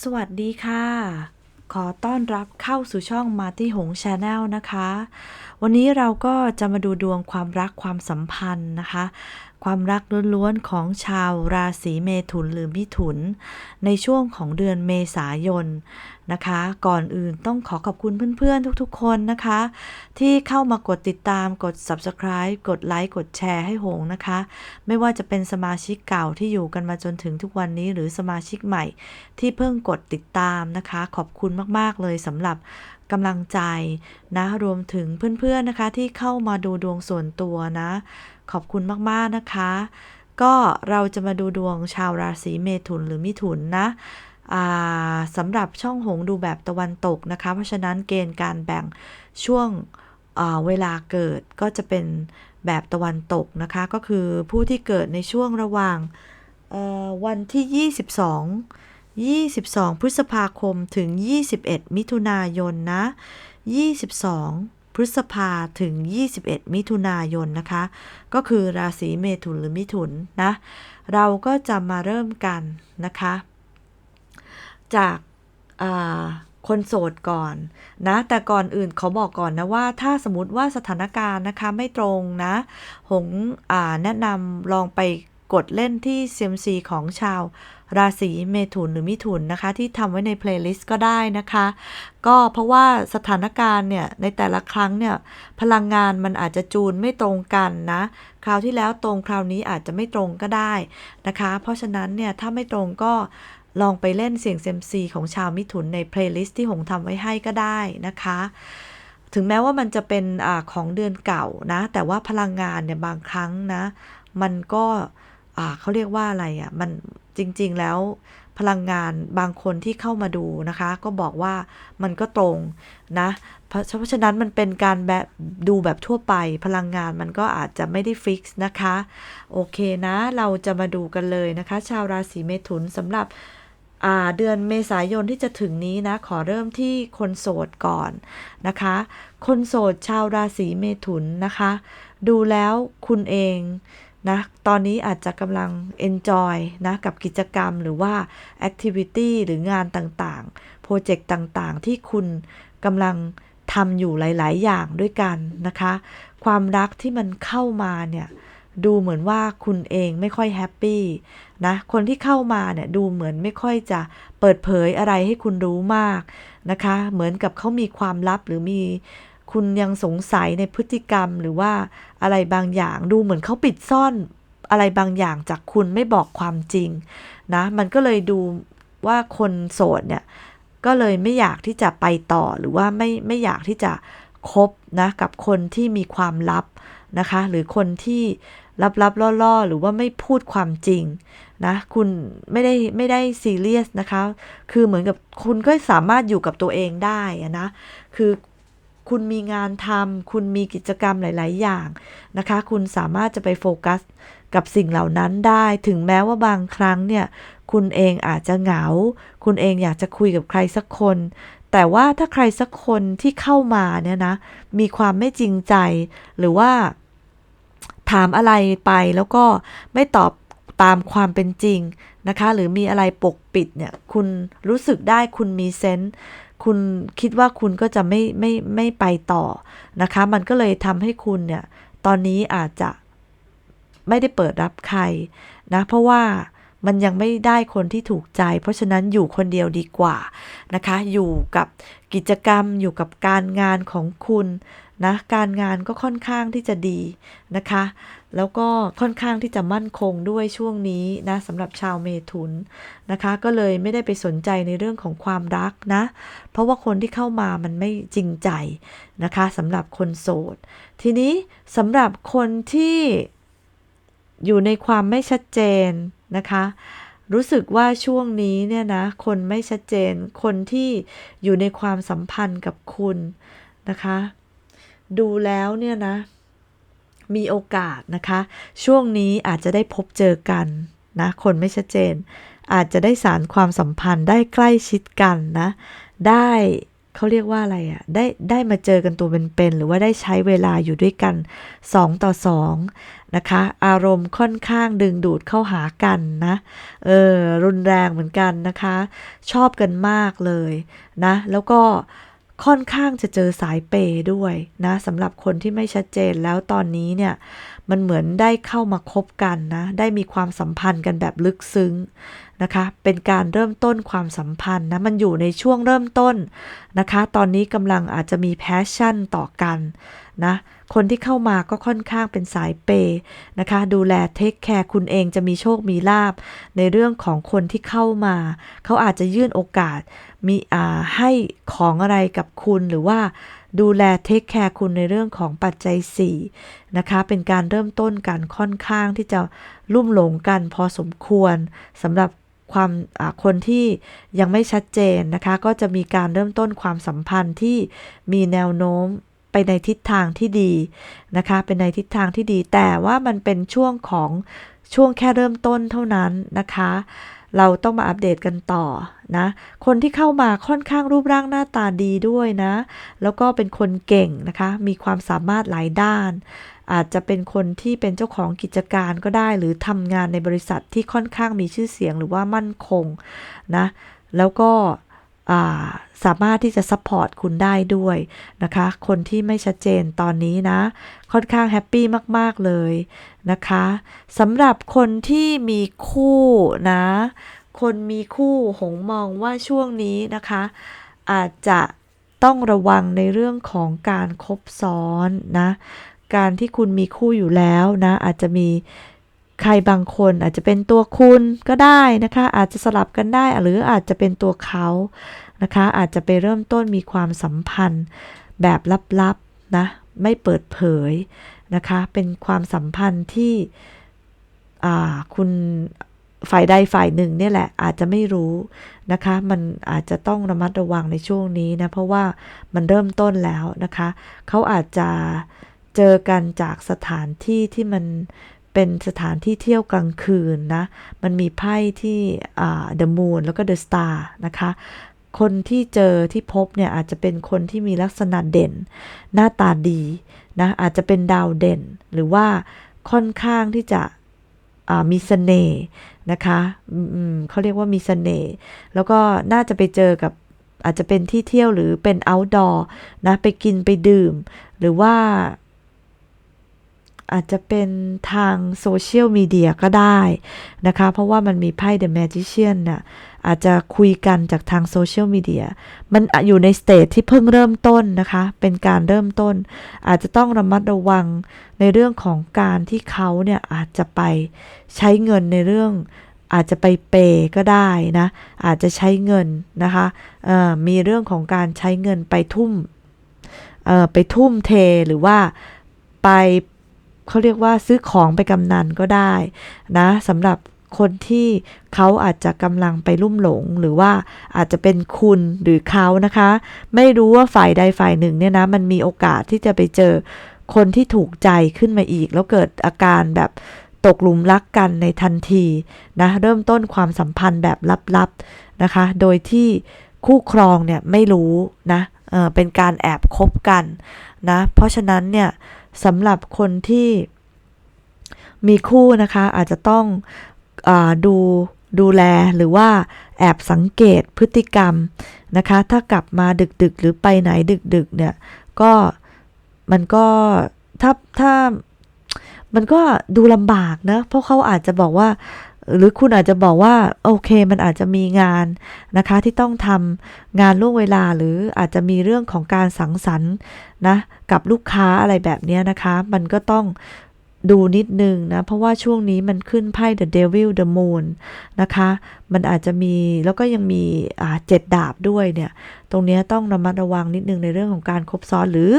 สวัสดีค่ะ ขอต้อนรับเข้าสู่ช่องมาที่หงชาแนลนะคะ วันนี้เราก็จะมาดูดวงความรักความสัมพันธ์นะคะ ความรักล้วนๆของชาวราศีเมถุนหรือมิถุน ในช่วงของเดือนเมษายนนะคะ ก่อนอื่นต้องขอขอบคุณเพื่อนๆทุกๆคนนะคะ ที่เข้ามากดติดตามกด subscribe กดไลค์กดแชร์ให้หงนะคะ ไม่ว่าจะเป็นสมาชิกเก่าที่อยู่กันมาจนถึงทุกวันนี้หรือสมาชิกใหม่ที่เพิ่งกดติดตามนะคะ ขอบคุณมากๆเลยสำหรับ กำลังใจนะรวมถึงเพื่อนๆนะคะที่เข้ามาดูดวงส่วนตัวนะ ขอบคุณมากๆนะคะ ก็เราจะมาดูดวงชาวราศีเมถุนหรือมิถุนนะสำหรับช่องหงดูแบบตะวันตกนะคะ เพราะฉะนั้นเกณฑ์การแบ่งช่วงเวลาเกิดก็จะเป็นแบบตะวันตกนะคะ ก็คือผู้ที่เกิดในช่วงระหว่างวันที่ 22 22 พฤษภาคมถึง 21 มิถุนายนนะ 22 พฤษภาถึง 21 มิถุนายนนะคะ ก็คือราศีเมถุนหรือมิถุนนะ เราก็จะมาเริ่มกันนะคะ จากาคนโสดก่อนนะ แต่ก่อนอื่นเขาบอกก่อนนะว่า ถ้าสมมติว่าสถานการณ์นะคะไม่ตรงนะ หงแนะนำลองไปกดเล่นที่ CMC ของชาว ราศีเมถุนหรือมิถุนนะคะ ที่ทำไว้ในเพลย์ลิสต์ก็ได้นะคะ ก็เพราะว่าสถานการณ์เนี่ย ในแต่ละครั้งเนี่ย พลังงานมันอาจจะจูนไม่ตรงกันนะ คราวที่แล้วตรงคราวนี้อาจจะไม่ตรงก็ได้นะคะ เพราะฉะนั้นเนี่ย ถ้าไม่ตรงก็ลองไปเล่นเสียงเซมซีของชาวมิถุนในเพลย์ลิสต์ที่หงทำไว้ให้ก็ได้นะคะ ถึงแม้ว่ามันจะเป็นอของเดือนเก่านะ แต่ว่าพลังงานเนี่ยบางครั้งนะ มันก็เขาเรียกว่าอะไรอะ่ะ มัน จริงๆแล้วพลังงานบางคนที่เข้ามาดูนะคะ ก็บอกว่ามันก็ตรงนะ เพราะฉะนั้นมันเป็นการแบบดูแบบทั่วไป พลังงานมันก็อาจจะไม่ได้ฟิกซ์นะคะ โอเคนะ เราจะมาดูกันเลยนะคะ ชาวราศีเมถุนสำหรับเดือนเมษายนที่จะถึงนี้นะ ขอเริ่มที่คนโสดก่อนนะคะ คนโสดชาวราศีเมถุนนะคะ ดูแล้วคุณเอง นะตอนนี้อาจจะกำลัง enjoy นะกับกิจกรรมหรือว่า activity หรืองานต่างๆ โปรเจกต์ต่างๆ ที่คุณกำลังทำอยู่หลาย ๆ อย่างด้วยกันนะคะ ความรักที่มันเข้ามาเนี่ยดูเหมือนว่าคุณเองไม่ค่อยแฮปปี้นะคนที่เข้ามาเนี่ยดูเหมือนไม่ค่อยจะเปิดเผยอะไรให้คุณรู้มากนะคะ เหมือนกับเขามีความลับหรือมี คุณยังสงสัยในพฤติกรรมหรือว่าอะไรบางอย่างดูเหมือนเขาปิดซ่อนอะไรบางอย่างจากคุณไม่บอกความจริงนะมันก็เลยดูว่าคนโสดเนี่ยก็เลยไม่อยากที่จะไปต่อหรือว่าไม่ไม่อยากที่จะคบนะกับคนที่มีความลับนะคะ หรือคนที่ลับๆล่อๆ หรือว่าไม่พูดความจริงนะคุณไม่ได้ไม่ได้ซีเรียสนะคะ คือเหมือนกับคุณก็สามารถอยู่กับตัวเองได้นะคือ คุณมีงานทำคุณมีกิจกรรมหลาย ๆ อย่างนะคะ คุณสามารถจะไปโฟกัสกับสิ่งเหล่านั้นได้ ถึงแม้ว่าบางครั้งเนี่ยคุณเองอาจจะเหงา คุณเองอยากจะคุยกับใครสักคน แต่ว่าถ้าใครสักคนที่เข้ามาเนี่ยนะ มีความไม่จริงใจ หรือว่าถามอะไรไปแล้วก็ไม่ตอบตามความเป็นจริงนะคะ หรือมีอะไรปกปิดเนี่ย คุณรู้สึกได้คุณมีเซนส์ คุณคิดว่าคุณก็จะไม่ไม่ไม่ไปต่อนะคะ มันก็เลยทำให้คุณเนี่ยตอนนี้อาจจะไม่ได้เปิดรับใครนะเพราะว่ามันยังไม่ได้คนที่ถูกใจ เพราะฉะนั้นอยู่คนเดียวดีกว่านะคะ อยู่กับกิจกรรมอยู่กับการงานของคุณนะการงานก็ค่อนข้างที่จะดีนะคะ แล้วก็ค่อนข้างที่จะมั่นคงด้วยช่วงนี้นะสำหรับชาวเมถุนนะคะ ก็เลยไม่ได้ไปสนใจในเรื่องของความรักนะ เพราะว่าคนที่เข้ามามันไม่จริงใจนะคะสำหรับคนโสด ทีนี้สำหรับคนที่อยู่ในความไม่ชัดเจนนะคะ รู้สึกว่าช่วงนี้เนี่ยนะ คนไม่ชัดเจน คนที่อยู่ในความสัมพันธ์กับคุณนะคะ ดูแล้วเนี่ยนะ มีโอกาสนะคะ ช่วงนี้อาจจะได้พบเจอกันนะ คนไม่ชัดเจน อาจจะได้สารความสัมพันธ์ได้ใกล้ชิดกันนะ ได้เขาเรียกว่าอะไรอะ่ะ ได้ได้มาเจอกันตัวเป็นๆหรือว่าได้ใช้เวลาอยู่ด้วยกัน 2 ต่อ 2 นะคะ อารมณ์ค่อนข้างดึงดูดเข้าหากันนะ เออ รุนแรงเหมือนกันนะคะ ชอบกันมากเลยนะ แล้วก็ ค่อนข้างจะเจอสายเปย์ด้วยนะสำหรับคนที่ไม่ชัดเจนแล้วตอนนี้เนี่ย มันเหมือนได้เข้ามาคบกันนะ ได้มีความสัมพันธ์กันแบบลึกซึ้ง นะคะ เป็นการเริ่มต้นความสัมพันธ์นะ มันอยู่ในช่วงเริ่มต้นนะคะ ตอนนี้กำลังอาจจะมีแพชชั่นต่อกันนะ คนที่เข้ามาก็ค่อนข้างเป็นสายเปย์นะคะ ดูแลเทคแคร์คุณเองจะมีโชคมีลาบ ในเรื่องของคนที่เข้ามา เขาอาจจะยื่นโอกาส มีอ่าให้ของอะไรกับคุณหรือว่าดูแลเทคแคร์คุณในเรื่องของปัจจัย4นะคะ เป็นการเริ่มต้นกันค่อนข้างที่จะลุ่มหลงกันพอสมควรสำหรับ ความคนที่ยังไม่ชัดเจนนะคะ ก็จะมีการเริ่มต้นความสัมพันธ์ที่มีแนวโน้มไปในทิศทางที่ดีนะคะ เป็นในทิศทางที่ดี แต่ว่ามันเป็นช่วงของช่วงแค่เริ่มต้นเท่านั้นนะคะ เราต้องมาอัปเดตกันต่อนะ คนที่เข้ามาค่อนข้างรูปร่างหน้าตาดีด้วยนะ แล้วก็เป็นคนเก่งนะคะ มีความสามารถหลายด้าน อาจจะเป็นคนที่เป็นเจ้าของกิจการก็ได้ หรือทำงานในบริษัทที่ค่อนข้างมีชื่อเสียงหรือว่ามั่นคงนะแล้วก็สามารถที่จะซัพพอร์ตคุณได้ด้วยนะคะ คนที่ไม่ชัดเจนตอนนี้นะ ค่อนข้างแฮปปี้มาก ๆ เลยนะคะสำหรับคนที่มีคู่นะ คนมีคู่หงมองว่าช่วงนี้นะคะ อาจจะต้องระวังในเรื่องของการคบซ้อนนะ การที่คุณมีคู่อยู่แล้วนะ อาจจะมีใครบางคนอาจจะเป็นตัวคุณก็ได้นะคะ อาจจะสลับกันได้หรืออาจจะเป็นตัวเขานะคะ อาจจะไปเริ่มต้นมีความสัมพันธ์แบบลับๆนะไม่เปิดเผยนะคะ เป็นความสัมพันธ์ที่คุณฝ่ายใดฝ่ายหนึ่งเนี่ยแหละอาจจะไม่รู้นะคะ มันอาจจะต้องระมัดระวังในช่วงนี้นะ เพราะว่ามันเริ่มต้นแล้วนะคะ เขาอาจจะ เจอกันจากสถานที่ที่มันเป็นสถานที่เที่ยวกลางคืนนะ มันมีไพ่ที่ The Moon แล้วก็ The Star นะคะ คนที่เจอที่พบเนี่ยอาจจะเป็นคนที่มีลักษณะเด่น หน้าตาดีนะ อาจจะเป็นดาวเด่น หรือว่าค่อนข้างที่จะมีสเสน่ห์นะคะเขาเรียกว่ามีสเสน่ห์ แล้วก็น่าจะไปเจอกับอาจจะเป็นที่เที่ยวหรือเป็น outdoor นะ ไปกินไปดื่ม หรือว่า อาจจะเป็นทางโซเชียลมีเดียก็ได้นะคะ เพราะว่ามันมีไพ่ The Magician น่ะอาจจะคุยกันจากทางโซเชียลมีเดียมันอยู่ในสเตจที่เพิ่งเริ่มต้นนะคะ เป็นการเริ่มต้น อาจจะต้องระมัดระวังในเรื่องของการที่เขาเนี่ยอาจจะไปใช้เงินในเรื่องอาจจะไปเปก็ได้นะ อาจจะใช้เงินนะคะมีเรื่องของการใช้เงินไปทุ่มไปทุ่มเทหรือว่าไป เขาเรียกว่าซื้อของไปกำนันก็ได้นะสำหรับคนที่เขาอาจจะกำลังไปลุ่มหลง หรือว่าอาจจะเป็นคุณหรือเขานะคะ ไม่รู้ว่าฝ่ายใดฝ่ายหนึ่งเนี่ยนะมันมีโอกาสที่จะไปเจอคนที่ถูกใจขึ้นมาอีก แล้วเกิดอาการแบบตกหลุมรักกันในทันทีนะเริ่มต้นความสัมพันธ์แบบลับๆนะคะ โดยที่คู่ครองเนี่ยไม่รู้นะเเป็นการแอบคบกันนะเพราะฉะนั้นเนี่ย สำหรับคนที่มีคู่นะคะอาจจะต้องอดูดูแลหรือว่าแอบสังเกตพฤติกรรมนะคะ ถ้ากลับมาดึกๆ หรือไปไหนดึกๆ เนี่ยก็มันก็ถ้าถ้ามันก็ดูลำบากนะ เพราะเขาอาจจะบอกว่า หรือคุณอาจจะบอกว่าโอเคมันอาจจะมีงานนะคะที่ต้องทำงานล่วงเวลาหรืออาจจะมีเรื่องของการสังสรรค์นะกับลูกค้าอะไรแบบนี้นะคะ มันก็ต้องดูนิดนึงนะ เพราะว่าช่วงนี้มันขึ้นไพ่ The Devil the Moon นะคะ มันอาจจะมีแล้วก็ยังมีเจ็ดดาบด้วยเนี่ย ตรงนี้ต้องระมัดระวังนิดนึงในเรื่องของการครบซ้อนหรือ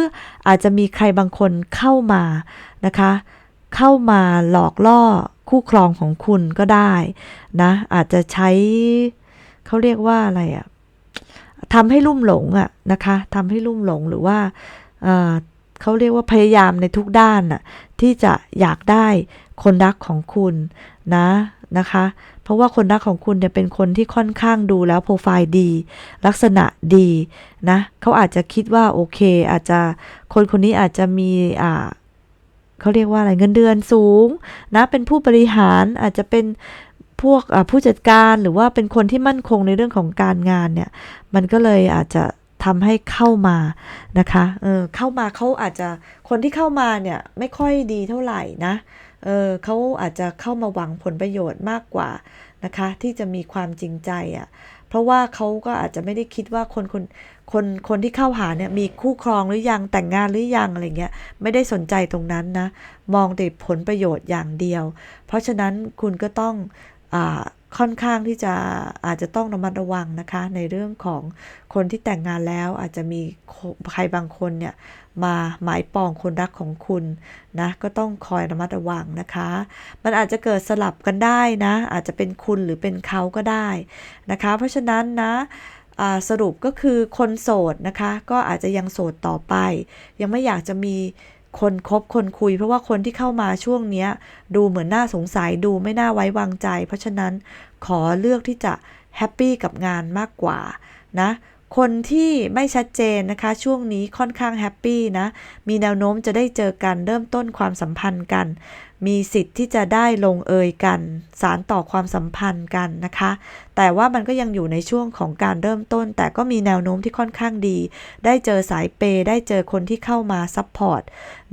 อาจจะมีใครบางคนเข้ามานะคะ เข้ามาหลอกล่อคู่ครองของคุณก็ได้นะ อาจจะใช้เขาเรียกว่าอะไรอะทำให้ลุ่มหลงอะนะคะทำให้ลุ่มหลงหรือว่าเขาเรียกว่าพยายามในทุกด้านน่ะที่จะอยากได้คนรักของคุณนะนะคะ เพราะว่าคนรักของคุณเนี่ยเป็นคนที่ค่อนข้างดูแล้วโปรไฟล์ดี ลักษณะดีนะเขาอาจจะคิดว่าโอเค อาจจะคนคนนี้อาจจะมีอ่า เขาเรียกว่าอะไรเงินเดือนสูงนะเป็นผู้บริหารอาจจะเป็นพวกผู้จัดการหรือว่าเป็นคนที่มั่นคงในเรื่องของการงานเนี่ย มันก็เลยอาจจะทำให้เข้ามานะคะเออเข้ามาเขาอาจจะคนที่เข้ามาเนี่ยไม่ค่อยดีเท่าไหร่นะเออเขาอาจจะเข้ามาหวังผลประโยชน์มากกว่านะคะ ที่จะมีความจริงใจอะ่ะเพราะว่าเขาก็อาจจะไม่ได้คิดว่าคนคน คนคนที่เข้าหาเนี่ยมีคู่ครองหรือยังแต่งงานหรือยังอะไรเงี้ยไม่ได้สนใจตรงนั้นนะ มองแต่ผลประโยชน์อย่างเดียว เพราะฉะนั้นคุณก็ต้องอค่อนข้างที่จะอาจจะต้องระมัดระวังนะคะ ในเรื่องของคนที่แต่งงานแล้วอาจจะมีใครบางคนเนี่ยมาหมายปองคนรักของคุณนะก็ต้องคอยระมัดระวังนะคะ มันอาจจะเกิดสลับกันได้นะ อาจจะเป็นคุณหรือเป็นเขาก็ได้นะคะ เพราะฉะนั้นนะ สรุปก็คือคนโสดนะคะ ก็อาจจะยังโสดต่อไป ยังไม่อยากจะมีคนคบคนคุย เพราะว่าคนที่เข้ามาช่วงนี้ดูเหมือนน่าสงสัยดูไม่น่าไว้วางใจ เพราะฉะนั้นขอเลือกที่จะแฮปปี้กับงานมากกว่านะคนที่ไม่ชัดเจนนะคะ ช่วงนี้ค่อนข้างแฮปปี้นะ มีแนวโน้มจะได้เจอกันเริ่มต้นความสัมพันธ์กัน มีสิทธิ์ที่จะได้ลงเอยกัน สารต่อความสัมพันธ์กันนะคะ แต่ว่ามันก็ยังอยู่ในช่วงของการเริ่มต้น แต่ก็มีแนวโน้มที่ค่อนข้างดี ได้เจอสายเปได้เจอคนที่เข้ามาซัพพอร์ต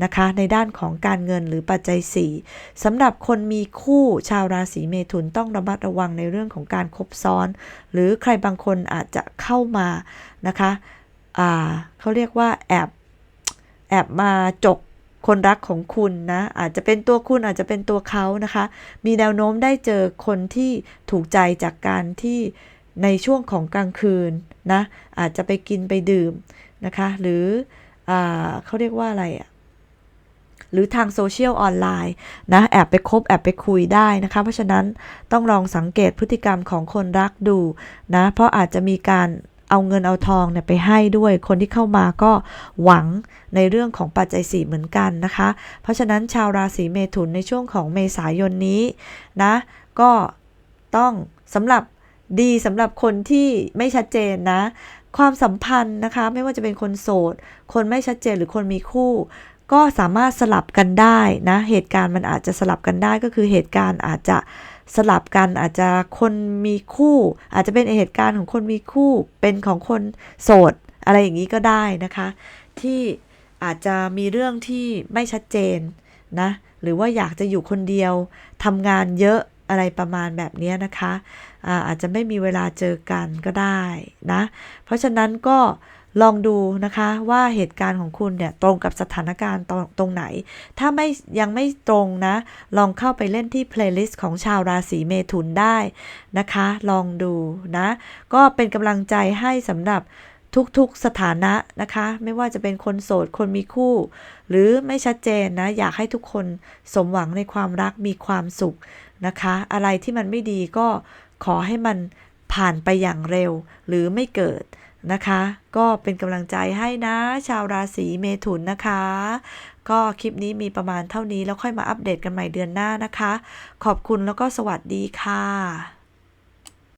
นะคะ ในด้านของการเงินหรือปัจจัย4สำหรับคนมีคู่ชาวราศีเมถุนต้องระมัดระวังในเรื่องของการคบซ้อน หรือใครบางคนอาจจะเข้ามานะคะเขาเรียกว่าแอบแอบมาจก คนรักของคุณนะ อาจจะเป็นตัวคุณอาจจะเป็นตัวเขานะคะ มีแนวโน้มได้เจอคนที่ถูกใจจากการที่ในช่วงของกลางคืนนะ อาจจะไปกินไปดื่มนะคะ หรืออเขาเรียกว่าอะไรอะหรือทางโซเชียลออนไลน์นะแอบไปคบแอบไปคุยได้นะคะ เพราะฉะนั้นต้องลองสังเกตพฤติกรรมของคนรักดูนะ เพราะอาจจะมีการ เอาเงินเอาทองเนี่ยไปให้ด้วย คนที่เข้ามาก็หวังในเรื่องของปัจจัยสี่เหมือนกันนะคะ เพราะฉะนั้นชาวราศีเมถุนในช่วงของเมษายนนี้นะก็ต้องสำหรับดีสำหรับคนที่ไม่ชัดเจนนะ ความสัมพันธ์นะคะ ไม่ว่าจะเป็นคนโสด คนไม่ชัดเจนหรือคนมีคู่ ก็สามารถสลับกันได้นะ เหตุการณ์มันอาจจะสลับกันได้ก็คือเหตุการณ์อาจจะ สลับกันอาจจะคนมีคู่ อาจจะเป็นเหตุการณ์ของคนมีคู่เป็นของคนโสด อะไรอย่างนี้ก็ได้นะคะ ที่อาจจะมีเรื่องที่ไม่ชัดเจนนะ หรือว่าอยากจะอยู่คนเดียวทำงานเยอะอะไรประมาณแบบนี้นะคะอาอาจจะไม่มีเวลาเจอกันก็ได้นะ เพราะฉะนั้นก็ ลองดูนะคะว่าเหตุการณ์ของคุณเนี่ยตรงกับสถานการณ์ตรงตรงไหน ถ้าไม่ยังไม่ตรงนะ ลองเข้าไปเล่นที่เพลย์ลิสต์ของชาวราศีเมถุนได้นะคะ ลองดูนะ ก็เป็นกำลังใจให้สำหรับทุกๆสถานะนะคะ ไม่ว่าจะเป็นคนโสดคนมีคู่ หรือไม่ชัดเจนนะ อยากให้ทุกคนสมหวังในความรักมีความสุขนะคะ อะไรที่มันไม่ดีก็ขอให้มันผ่านไปอย่างเร็วหรือไม่เกิด นะคะ ก็เป็นกำลังใจให้นะ ชาวราศีเมถุนนะคะ ก็คลิปนี้มีประมาณเท่านี้แล้วค่อยมาอัปเดตกันใหม่เดือนหน้านะคะ ขอบคุณแล้วก็สวัสดีค่ะ